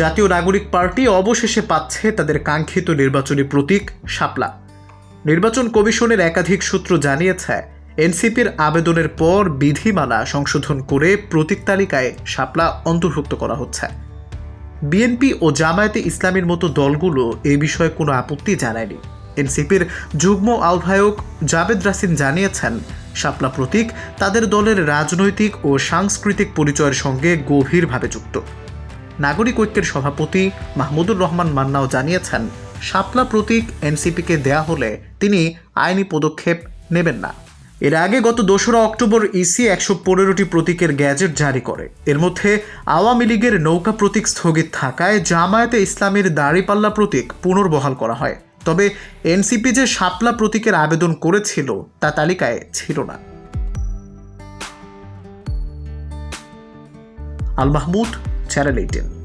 জাতীয় নাগরিক পার্টি অবশেষে পাচ্ছে তাদের কাঙ্ক্ষিত নির্বাচনী প্রতীক শাপলা। নির্বাচন কমিশনের একাধিক সূত্র জানিয়েছে, এনসিপির আবেদনের পর বিধিমালা সংশোধন করে প্রতীক তালিকায় শাপলা অন্তর্ভুক্ত করা হচ্ছে। বিএনপি ও জামায়াতে ইসলামের মতো দলগুলো এ বিষয়ে কোনো আপত্তি জানায়নি। এনসিপির যুগ্ম আহ্বায়ক জাবেদ রাসিন জানিয়েছেন, শাপলা প্রতীক তাদের দলের রাজনৈতিক ও সাংস্কৃতিক পরিচয়ের সঙ্গে গভীরভাবে যুক্ত। নাগরিক ঐক্যের সভাপতি মাহমুদুর রহমান মান্নাও জানিয়েছেন শাপলা প্রতীক এনসিপিকে দেয়া হলে তিনি আইনি পদক্ষেপ নেবেন না। এর আগে গত দোসরা অক্টোবর ইসি একশো পনেরোটি প্রতীকের গ্যাজেট জারি করে। এর মধ্যে আওয়ামী লীগের নৌকা প্রতীক স্থগিত থাকায় জামায়াতে ইসলামের দাড়িপাল্লা প্রতীক পুনর্বহাল করা হয়। তবে এনসিপি যে শাপলা প্রতীকের আবেদন করেছিল, তা তালিকায় ছিল না। আল মাহমুদ Related.